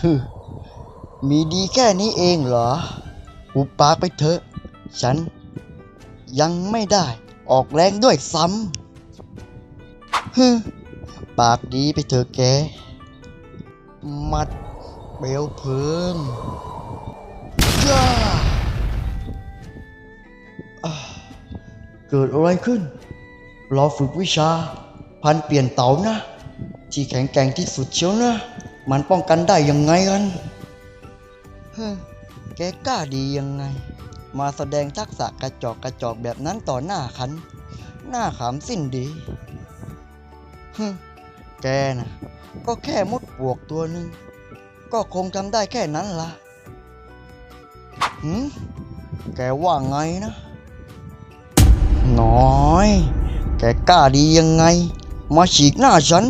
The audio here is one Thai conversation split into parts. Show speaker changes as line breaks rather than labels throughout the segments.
ฮึมีดีแค่นี้เองเหรอ อุบปากไปเถอะ ฉันยังไม่ได้ออกแรงด้วยซ้ำฮึปากดีไปเถอะแก มัดเบลเพลิงย่าอ่าเกิดอะไรขึ้น รอฝึกวิชา พันเปลี่ยนเต๋านะ ที่แข็งแกร่งที่สุดเชียวนะ มันป้องกันได้ยังไงกันเฮ้ยแกกล้าดียังไง มาแสดงทักษะกระจอกกระจอกแบบนั้นต่อหน้าขัน หน้าขำสิ้นดีฮึมแกนะก็แค่มดปลวกตัวหนึ่งก็คงทำได้แค่นั้นละ่ะหืมแกว่าไงนะ น้อย แกกล้าดียังไง มาฉีกหน้าฉัน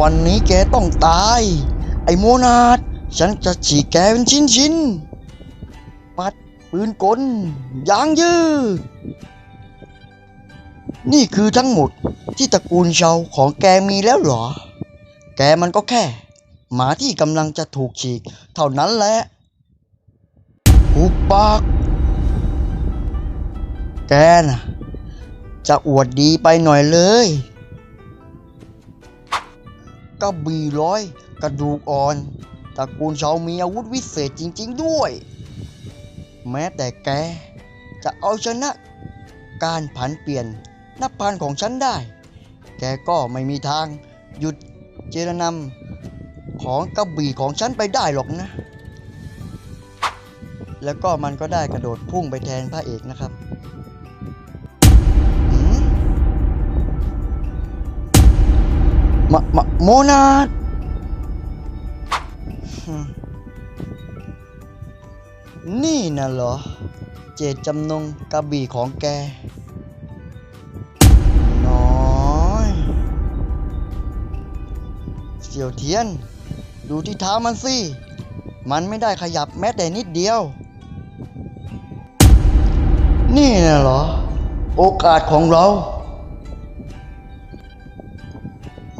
วันนี้แกต้องตาย ไอ้โมนาดฉันจะฉีกแกเป็นชิ้นชิ้นๆปัดปืนกลยางยืดนี่คือทั้งหมดที่ตระกูลเชาของแกมีแล้วเหรอ แกมันก็แค่ หมาที่กำลังจะถูกฉีก เท่านั้นแหละหุบปาก แกน่ะ จะอวดดีไปหน่อยเลย กระบี่ร้อยกระดูกอ่อนตระกูลชาวมีอาวุธวิเศษจริง ๆ ด้วย แม้แต่แกจะเอาชนะการผันเปลี่ยนนับพันของฉันได้ แกก็ไม่มีทางหยุดเจรนำของกระบี่ของฉันไปได้หรอกนะ แล้วก็มันก็ได้กระโดดพุ่งไปแทนพระเอกนะครับ มะมะโมนาดนี่น่ะเหรอ เจตจำนงกระบี่ของแก น้อยเสี่ยวเทียน ดูที่เท้ามันสิ มันไม่ได้ขยับแม้แต่นิดเดียว นี่นะเหรอ โอกาสของเรา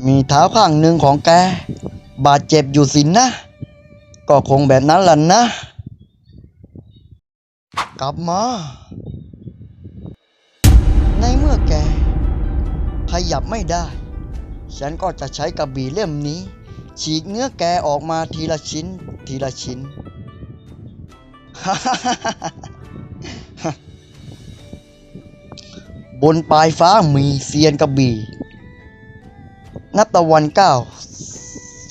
มีเท้าข้างหนึ่งของแก บาดเจ็บอยู่สินนะ ก็คงแบบนั้นล่ะนะ กลับมา ในเมื่อแก ขยับไม่ได้ ฉันก็จะใช้กระบี่เล่มนี้ ฉีกเนื้อแกออกมาทีละชิ้น ทีละชิ้น บนปลายฟ้ามีเซียนกระบี่ นับตะวันเก้า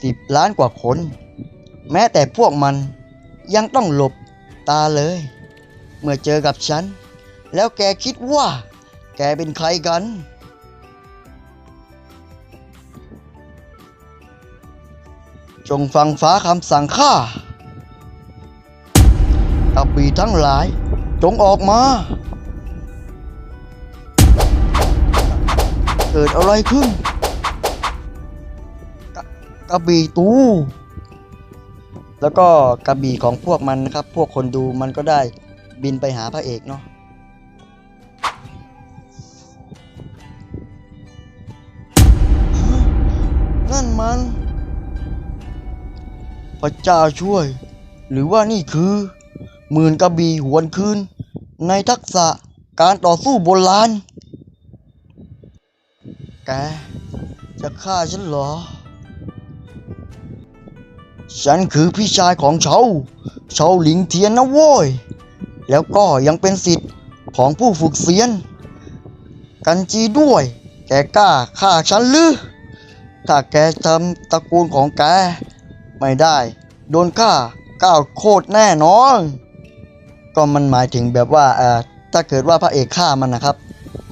สิบล้านกว่าคน แม้แต่พวกมันยังต้องหลบตาเลย เมื่อเจอกับฉัน แล้วแกคิดว่า แกเป็นใครกัน จงฟังฟ้าคำสั่งข้ากระบี่ทั้งหลาย จงออกมา เกิดอะไรขึ้น กระบี่ตู แล้วก็กระบี่ของพวกมันนะครับ พวกคนดูมันก็ได้บินไปหาพระเอกเนาะนั่นมัน พระเจ้าช่วย หรือว่านี่คือหมื่นกระบี่หวนคืน ในทักษะการต่อสู้โบราณ แก จะฆ่าฉันเหรอ ฉันคือพี่ชายของเฉาเฉาหลิงเทียนนะโว้ย แล้วก็ยังเป็นสิทธิ์ของผู้ฝึกเซียน กันจีด้วย แกกล้าฆ่าฉันหรือ ถ้าแกทำตระกูลของแก ไม่ได้ โดนฆ่าก้าวโคตรแน่นอน ก็มันหมายถึงแบบว่าเอ่อถ้าเกิดว่าพระเอกฆ่ามันนะครับ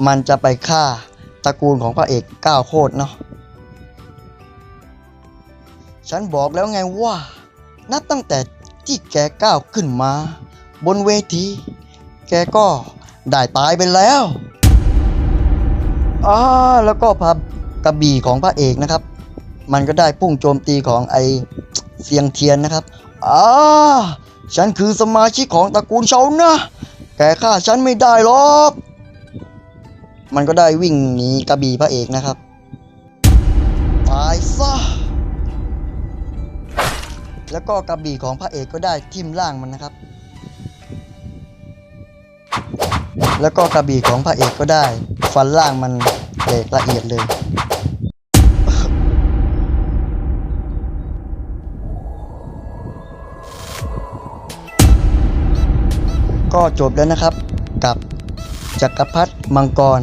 มันจะไปฆ่าตระกูลของพระเอกก้าวโคตรเนาะ ฉันบอกแล้วไงว่า นับตั้งแต่ที่แกก้าวขึ้นมา บนเวที แกก็ได้ตายไปแล้วอ่าแล้วก็พับกระบี่ของพระเอกนะครับ มันก็ได้พุ่งโจมตีของไอเสียงเทียนนะครับอ่าฉันคือสมาชิกของตระกูลเชานะ แกฆ่าฉันไม่ได้หรอก มันก็ได้วิ่งหนีกระบี่พระเอกนะครับ ตายซะ แล้วก็กระบี่ของพระเอกก็ได้ทิ่มล่างมันนะครับ แล้วก็กระบี่ของพระเอกก็ได้ ฟันล่างมันแตกละเอียดเลย ก็จบแล้วนะครับกับจักรพรรดิมังกร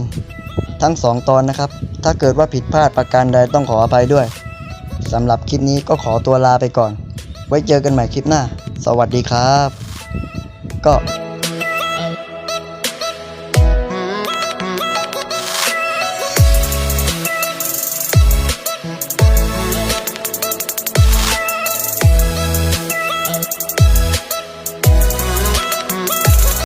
ทั้งสองตอนนะครับ ถ้าเกิดว่าผิดพลาดประการใดต้องขออภัยด้วยสำหรับคลิปนี้ก็ขอตัวลาไปก่อน ไว้เจอกันใหม่คลิปหน้า สวัสดีครับ ก็